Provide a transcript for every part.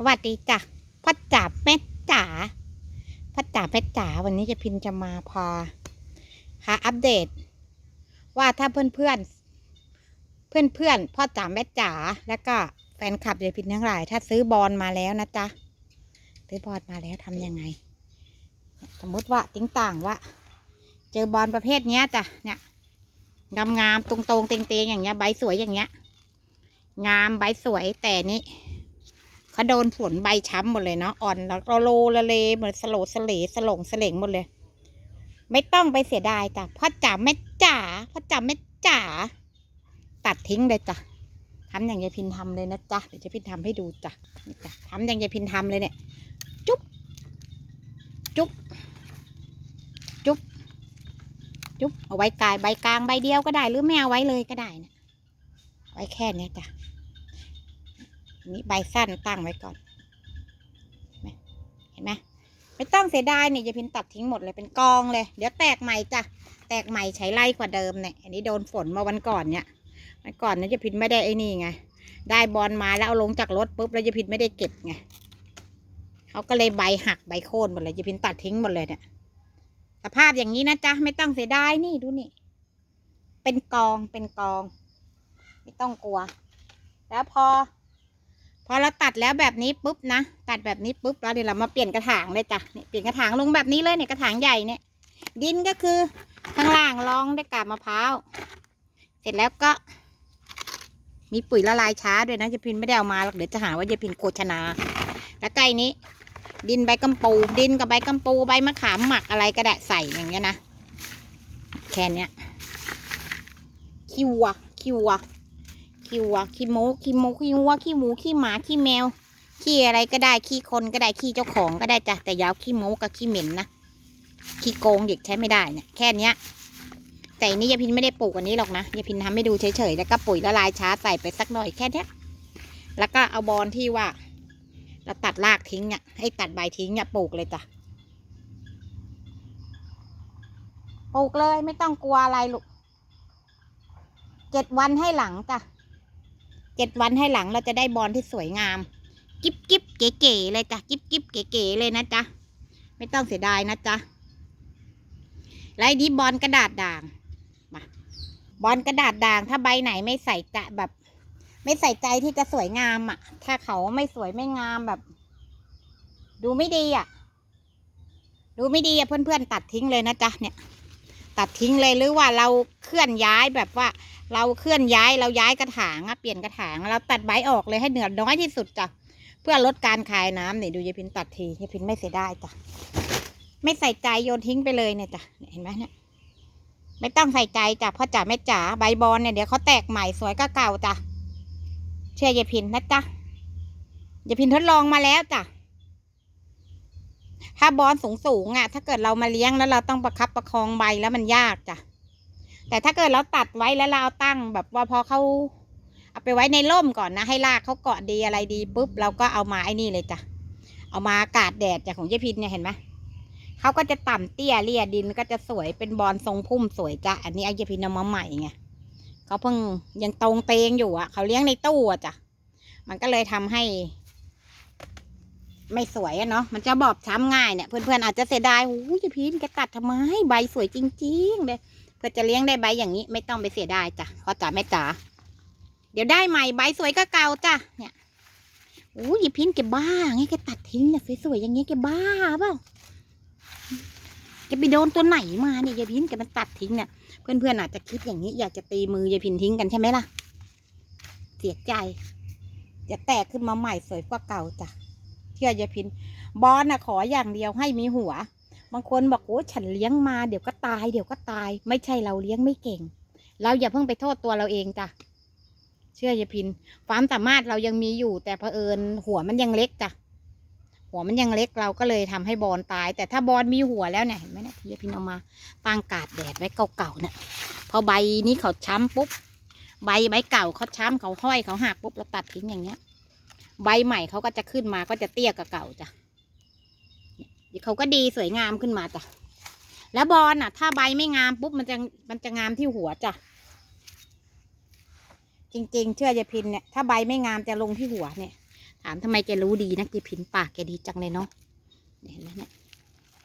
สวัสดีจ้ะพ่อจ๋าแม่จ๋าพ่อจ๋าแม่จ๋าวันนี้จะพินจะมาพาหาอัปเดต ว่าถ้าเพื่อนเพื่อนเพื่อนเพื่อนพ่อจ๋าแม่จ๋าแล้วก็แฟนคลับจะพินทั้งหลาย ถ้าซื้อบอลมาแล้วนะจ๊ะซื้อบอลมาแล้วทำยังไง สมมติว่าติ้งต่างว่า เจอบอลประเภทเนี้ยจ้ะเนี่ยงามงามๆตรงตรงๆเตงเตงๆอย่างเงี้ยใบสวยอย่างเงี้ย งามใบสวยแต่นี่ เขาโดนฝนใบช้ำหมดเลยเนาะอ่อนแล้วโลละเลเหมือนสโลสเลสลงสเลงหมดเลย ไม่ต้องไปเสียดายจ้ะพ่อจ๋าแม่จ๋าพ่อจ๋าแม่จ๋าตัดทิ้งเลยจ้ะทำอย่างยายพินทำเลยนะจ๊ะเดี๋ยวยายพินทำให้ดูจ้ะนี่จ้ะทำอย่างยายพินทำเลยเนี่ย จุ๊บจุ๊บจุ๊บจุ๊บเอาไว้กายใบกลางใบเดียวก็ได้หรือไม่เอาไว้เลยก็ได้นะไว้แค่เนี้ยจ้ะ นี่ใบสั้นตั้งไว้ก่อน เห็นไหมไม่ต้องเสียดายเนี่ยยายพินตัดทิ้งหมดเลยเป็นกองเลย เดี๋ยวแตกใหม่จ้ะ แตกใหม่ใช้ไล่กว่าเดิมเนี่ย อันนี้โดนฝนมาวันก่อนเนี่ย วันก่อนเนี่ยยายพินไม่ได้ไอ้นี่ไง ได้บอลมาแล้วเอาลงจากรถปุ๊บแล้วยายพินไม่ได้เก็บไงเขาก็เลยใบหักใบโค่นหมดเลยยายพินตัดทิ้งหมดเลยเนี่ย สภาพอย่างนี้นะจ๊ะไม่ต้องเสียดายนี่ดูนี่ เป็นกองเป็นกอง ไม่ต้องกลัว แล้วพอ พอเราตัดแล้วแบบนี้ปุ๊บนะตัดแบบนี้ปุ๊บแล้วเดี๋ยวเรามาเปลี่ยนกระถางเลยจ้ะเนี่ยเปลี่ยนกระถางลงแบบนี้เลยเนี่ยกระถางใหญ่เนี่ยดินก็คือข้างล่างรองด้วยกาบมะพร้าวเสร็จแล้วก็ มีปุ๋ยละลายช้าด้วยนะยายพินไม่ได้เอามาหรอกเดี๋ยวจะหาว่ายายพินโฆษณาแล้วใกล้นี้ ดินใบกำปู ดินกับใบกำปูใบมะขามหมักอะไรก็ได้ใส่อย่างเงี้ยนะแค่เนี้ยขี้วัวขี้วัว ขี้วัวขี้หมูขี้หมูขี้วัวขี้หมูขี้หมาขี้แมวขี้อะไรก็ได้ขี้คนก็ได้ขี้เจ้าของก็ได้จ้ะแต่อยาวขี้หมูกับขี้เหม็นนะขี้โกงเด็กใช้ไม่ได้เนี่ยแค่เนี้ยแต่นนี้ยายพินไม่ได้ปลูกอันนี้หรอกนะยายพินทำให้ดูเฉยๆแล้วก็ปุ๋ยละลายช้าใส่ไปสักหน่อยแค่เนี้ยแล้วก็เอาบอลที่ว่าเราตัดรากทิ้งเนี่ยให้ตัดใบทิ้งเนี่ยปลูกเลยจ้ะปลูกเลยไม่ต้องกลัวอะไรลูกเจ็ดวันให้หลังจ้ะ เจ็ดวันให้หลังเราจะได้บอลที่สวยงาม กิ๊บกิ๊บเก๋ๆเลยจ้ะกิ๊บกิ๊บเก๋ๆเลยนะจ๊ะไม่ต้องเสียดายนะจ๊ะแล้วไอ้นี้บอลกระดาษด่างมาบอลกระดาษด่างถ้าใบไหนไม่ใส่ใจแบบ ไม่ใส่ใจที่จะสวยงามอะ ถ้าเขาไม่สวยไม่งามแบบ ดูไม่ดีอะ ดูไม่ดีอะเพื่อนๆตัดทิ้งเลยนะจ๊ะเนี่ย ตัดทิ้งเลยหรือว่าเราเคลื่อนย้ายแบบว่า เราเคลื่อนย้ายเราย้ายกระถางอะเปลี่ยนกระถางเราตัดใบออกเลยให้เหนือน้อยที่สุดจ้ะเพื่อลดการคายน้ำเนี่ยดูยายพินตัดทียายพินไม่เสียดายจ้ะไม่ใส่ใจโยนทิ้งไปเลยเนี่ยจ้ะเนี่ยเห็นไหมเนี่ยไม่ต้องใส่ใจจ้ะพ่อจ๋าแม่จ๋าใบบอลเนี่ยเดี๋ยวเขาแตกใหม่สวยก็เก่าจ้ะเชื่อยายพินนะจ๊ะยายพินทดลองมาแล้วจ้ะ ถ้าบอลสูงสูงอะ ถ้าเกิดเรามาเลี้ยงแล้วเราต้องประคับประคองใบแล้วมันยากจ้ะ แต่ถ้าเกิดเราตัดไว้แล้วเราเอาตั้งแบบว่าพอเขาเอาไปไว้ในร่มก่อนนะ ให้รากเขาเกาะดีอะไรดีปุ๊บเราก็เอามาไอ้นี่เลยจ้ะ เอามากาศแดดจากของยายพินเนี่ยเห็นไหมเขาก็จะต่ำเตี้ยเลี่ยดินก็จะสวยเป็นบอลทรงพุ่มสวยจ้ะ อันนี้ไอ้ยายพินเอามาใหม่ไงเขาเพิ่งยังตรงเตงอยู่อะ เขาเลี้ยงในตู้อะจ้ะ มันก็เลยทำให้ ไม่สวยอะเนาะมันจะบอบช้ำง่ายเนี่ยเพื่อนๆอาจจะเสียดายโอ้ยยายพินแกตัดทำไมใบสวยจริงๆเลยเพื่อจะเลี้ยงได้ใบอย่างนี้ ไม่ต้องไปเสียดายจ้ะพ่อจ๋าแม่จ๋าเดี๋ยวได้ใหม่ใบสวยก็เก่าจ้ะเนี่ยโอ้ยพินแกบ้าไงแกตัดทิ้งเนี่ยสวยๆอย่างเงี้ยแกบ้าเปล่าแกไปโดนตัวไหนมาเนี่ยยายพินแกมันตัดทิ้งเนี่ยเพื่อนๆอาจจะคิดอย่างนี้อยากจะตีมือยายพินทิ้งกันใช่ไหมล่ะ เสียใจจะแตกขึ้นมาใหม่สวยกว่าเก่าจ้ะ เชื่อยายพินบอลนะขออย่างเดียวให้มีหัว บางคนบอกโอ้ฉันเลี้ยงมาเดี๋ยวก็ตายเดี๋ยวก็ตาย ไม่ใช่เราเลี้ยงไม่เก่ง เราอย่าเพิ่งไปโทษตัวเราเองจ้ะเชื่อยายพิน ความสามารถเรายังมีอยู่ แต่เผอิญหัวมันยังเล็กจ้ะหัวมันยังเล็กเราก็เลยทำให้บอลตาย แต่ถ้าบอลมีหัวแล้วเนี่ยเห็นไหมเนี่ยที่ยาพินเอามาตั้งกาดแดดไว้เก่าๆเนี่ยพอใบนี้เขาช้ำปุ๊บใบใบเก่าเขาช้ำเขาห้อยเขาหักปุ๊บเราตัดทิ้งอย่างเงี้ย ใบใหม่เขาก็จะขึ้นมาก็จะเตี้ยกว่าเก่าจ้ะเดี๋ยวเขาก็ดีสวยงามขึ้นมาจ้ะแล้วบอลน่ะ ถ้าใบไม่งามปุ๊บมันจะมันจะงามที่หัวจ้ะจริง ๆ เชื่อยายพินเนี่ยถ้าใบไม่งามจะลงที่หัวเนี่ยทามทำไมแกรู้ดีนะกีพินปากแกดีจังเลยเนาะเห็นไหมเนี่ย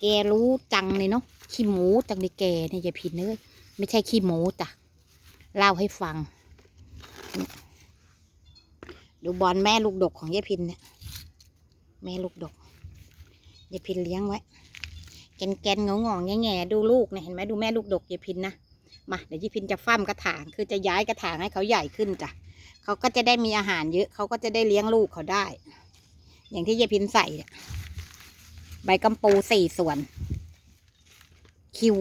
แกรู้จังเลยเนาะขี้หมูจังเลยแกเนี่ยยายพินเอ้ยไม่ใช่ขี้หมูจ้ะเล่าให้ฟังเนี่ย ดูบอลแม่ลูกดกของยายพินเนี่ยแม่ลูกดกยายพินเลี้ยงไว้แกนแกนงงงแง่แง่ๆดูลูกเนี่ยเห็นไหมดูแม่ลูกดกยายพินนะมาเดี๋ยวยายพินจะฟ้ามกระถางคือจะย้ายกระถางให้เขาใหญ่ขึ้นจ้ะเขาก็จะได้มีอาหารเยอะเขาก็จะได้เลี้ยงลูกเขาได้ อย่างที่ยายพินใส่เนี่ยใบกำปูสี่ส่วน คิว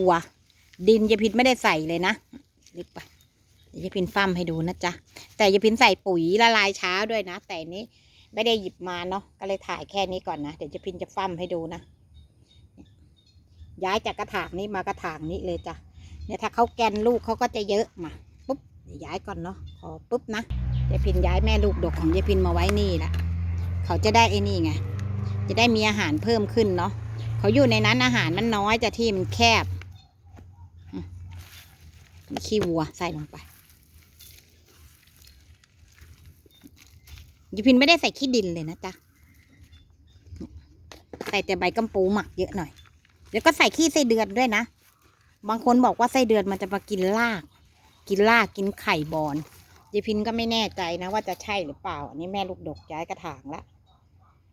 ดินยายพินไม่ได้ใส่เลยนะลึกไป ยวยายพินฟ้ามให้ดูนะจ๊ะ แต่ยายพินใส่ปุ๋ยละลายเช้าด้วยนะ แต่นี้ไม่ได้หยิบมาเนาะ ก็เลยถ่ายแค่นี้ก่อนนะ เดี๋ยวจะพินจะฟั่มให้ดูนะ ย้ายจากกระถางนี้มากระถางนี้เลยจ้ะ เนี่ยถ้าเขาแกนลูกเขาก็จะเยอะมาปุ๊บย้ายก่อนเนาะ ขอปุ๊บนะยายพินย้ายแม่ลูกดกของยายพินมาไว้นี่ละเขาจะได้ไอ้นี่ไง จะได้มีอาหารเพิ่มขึ้นเนาะ เขาอยู่ในนั้นอาหารมันน้อยจะที่มันแคบมีขี้วัวใส่ลงไป ยายพินไม่ได้ใส่ขี้ดินเลยนะจ๊ะ ใส่แต่ใบกำปูหมักเยอะหน่อยแล้วก็ใส่ขี้ไส้เดือนด้วยนะ บางคนบอกว่าไส้เดือนมันจะมากินราก กินรากกินไข่บอลยายพินก็ไม่แน่ใจนะว่าจะใช่หรือเปล่า อันนี้แม่ลูกดกย้ายกระถางละ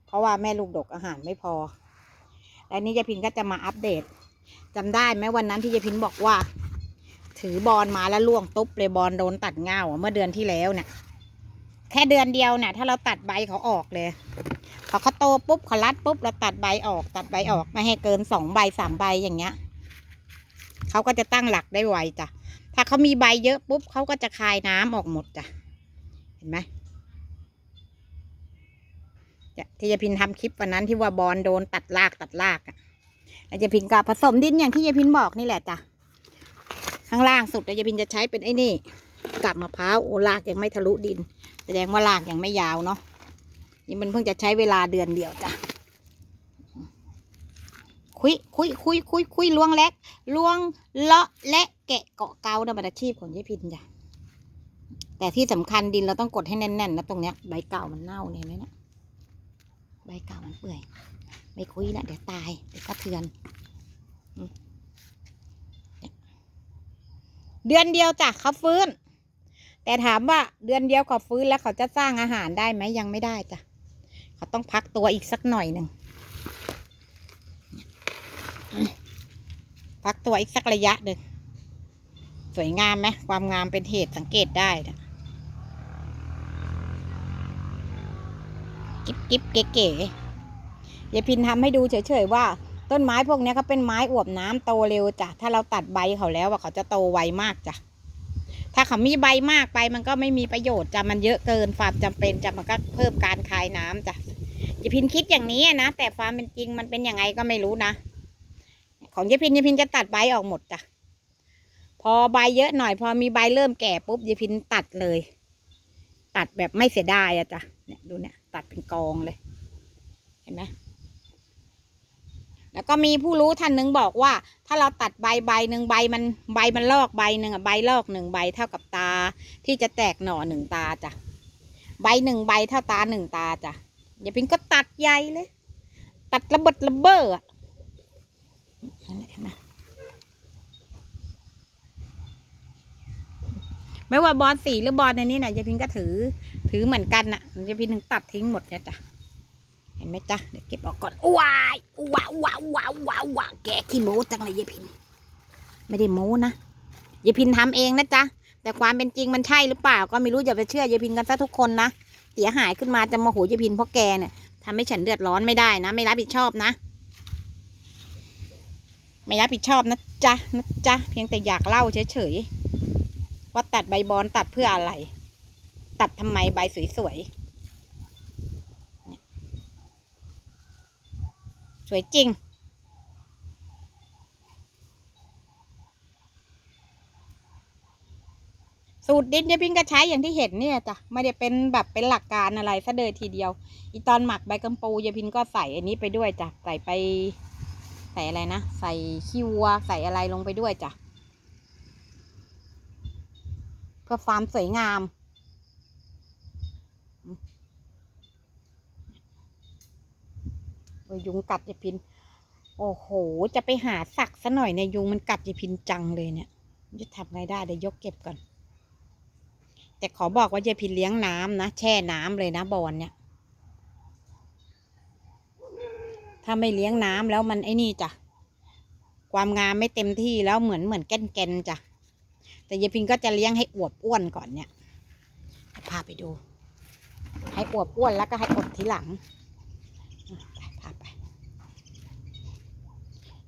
เพราะว่าแม่ลูกดกอาหารไม่พอ และนี่ยายพินก็จะมาอัปเดตจำได้ไหมวันนั้นที่ยายพินบอกว่า ถือบอลมาแล้วล่วงตุ๊บเลยบอลโดนตัดเงาอะเมื่อเดือนที่แล้วเนี่ย ค่เดือนเดียวเนี่ยถ้าเราตัดใบเขาออกเลย พอเขาโตปุ๊บเขารัดปุ๊บเราตัดใบออก ตัดใบออกไม่ให้เกินสองใบสามใบอย่างเงี้ยเขาก็จะตั้งหลักได้ไวจ้ะถ้าเขามีใบเยอะปุ๊บเขาก็จะคายน้ำออกหมดจ้ะเห็นไหมที่ยาพินทำคลิปวันนั้นที่ว่าบอลโดนตัดรากตัดรากอะแล้วยาพินก็ผสมดินอย่างที่ยาพินบอกนี่แหละจ้ะข้างล่างสุดยาพินจะใช้เป็นไอ้นี่ กับมะพร้าวโอ้รากยังไม่ทะลุดิน แสดงว่ารากยังไม่ยาวเนาะนี่มันเพิ่งจะใช้เวลาเดือนเดียวจ้ะคุยคุยคุยคุยคุยล้วงแลกล้วงเลาะและแกะเกาะเกาเนี่ยมันอาชีพของยายพินจ้ะแต่ที่สำคัญดินเราต้องกดให้แน่นๆนะตรงเนี้ยใบเก่ามันเน่าเนี่ยนไหมนะใบเก่ามันเปื่อยไม่คุยนะเดี๋ยวตายเดี๋ยวกระเทือนอืมเนี่ยเดือนเดียวจ้ะเขาฟื้น แต่ถามว่าเดือนเดียวเขาฟื้นแล้วเขาจะสร้างอาหารได้ไหมยังไม่ได้จ้ะเขาต้องพักตัวอีกสักหน่อยหนึ่งพักตัวอีกสักระยะหนึ่งสวยงามไหมความงามเป็นเหตุสังเกตได้นะกิ๊บกิ๊บเก๋เก๋ยายพินทำให้ดูเฉยๆว่า ต้นไม้พวกนี้เขาเป็นไม้อวบน้ำโตเร็วจ้ะถ้าเราตัดใบเขาแล้วอะเขาจะโตไวมากจ้ะ ถ้าเขามีใบมากไปมันก็ไม่มีประโยชน์จ้ะมันเยอะเกินความจำเป็นจ้ะมันก็เพิ่มการคายน้ำจ้ะยายพินคิดอย่างนี้นะแต่ความเป็นจริงมันเป็นยังไงก็ไม่รู้นะ ของยายพินยายพินจะตัดใบออกหมดจ้ะพอใบเยอะหน่อย พอมีใบเริ่มแก่ปุ๊บยายพินตัดเลย ตัดแบบไม่เสียดายอะจ้ะเนี่ยดูเนี่ย ตัดเป็นกองเลย เห็นไหม แล้วก็มีผู้รู้ท่านหนึ่งบอกว่า ถ้าเราตัดใบใบหนึ่งใบมันใบมันลอกใบหนึ่งอะใบลอกหนึ่งใบเท่ากับตา ที่จะแตกหน่อหนึ่งตาจ้ะใบหนึ่งใบเท่าตาหนึ่งตาจ้ะอย่าพิงก็ตัดใหญ่เลย ตัดระเบิดระเบ้ออะไม่ว่าบอลสีหรือบอลในนี้นะยายพิงก็ถือ ถือเหมือนกันน่ะยายพิงถึงตัดทิ้งหมดเนี่ยจ้ะ ห็นไหมจ๊ะเดี๋ยวเก็บออกก่อนว้ายว้าวว้าวว้าวว้าวว้าแกขี้โม้จังเลยยายพิน ไม่ได้โม้นะยายพินทำเองนะจ๊ะแต่ความเป็นจริงมันใช่หรือเปล่า ก็ไม่รู้อย่าไปเชื่อยายพินกันซะทุกคนนะเสียหายขึ้นมาจะโมโหยายพินเพราะแกเนี่ยทำให้ฉันเดือดร้อนไม่ได้นะ ไม่รับผิดชอบนะ ไม่รับผิดชอบนะจ๊ะนะจ๊ะเพียงแต่อยากเล่าเฉยๆว่าตัดใบบอลตัดเพื่ออะไร ตัดทำไมใบสวยๆ วยจริง สูตรดินยาพิงก็ใช้อย่างที่เห็นเนี่ยจ้ะไม่ได้เป็นแบบเป็นหลักการอะไรซะเลยทีเดียว อีตอนหมักใบกัมปูยายพินก็ใส่อันนี้ไปด้วยจ้ะใส่ไป ใส่อะไรนะใส่ขี้วัวใส่อะไรลงไปด้วยจ้ะเพื่อความสวยงาม เออ ยุงกัดยายพิน โอ้โห จะไปหาสักซะหน่อยเนี่ยยุงมันกัดยายพินจังเลยเนี่ยจะทำไงได้เดี๋ยวยกเก็บก่อน แต่ขอบอกว่ายายพินเลี้ยงน้ำนะแช่น้ำเลยนะบอนเนี่ย ถ้าไม่เลี้ยงน้ำแล้วมันไอ้นี่จ้ะความงามไม่เต็มที่แล้วเหมือนเหมือนแก่นๆจ้ะแต่ยายพินก็จะเลี้ยงให้อวบอ้วนก่อนเนี่ยพาไปดู ให้อวบอ้วนแล้วก็ให้อดทีหลังอะไปพาไป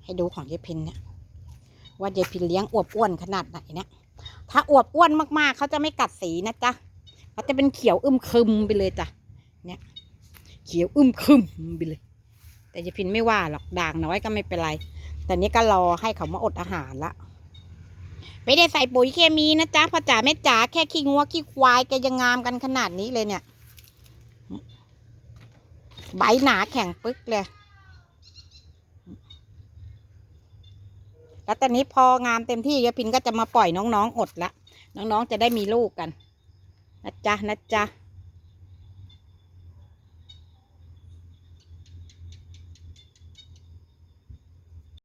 ให้ดูของยายพินเนี่ยว่ายายพินเลี้ยงอวบอ้วนขนาดไหนเนี่ยถ้าอวบอ้วนมากๆ เขาจะไม่กัดสีนะจ๊ะเขาจะเป็นเขียวอึมครึมไปเลยจ้ะเนี่ย เขียวอึมครึมไปเลย แต่ยายพินไม่ว่าหรอกด่างน้อยก็ไม่เป็นไร แต่นี้ก็รอให้เขามาอดอาหารละไม่ได้ใส่ปุ๋ยเคมีนะจ๊ะพ่อจ๋าแม่จ๋าแค่ขี้งัวขี้ควายแกยังงามกันขนาดนี้เลยเนี่ย ใบหนาแข็งปึ๊กเลย แล้วตอนนี้พองามเต็มที่ยายพินก็จะมาปล่อยน้องๆอดละ น้องๆจะได้มีลูกกันนะจ๊ะนะจ๊ะ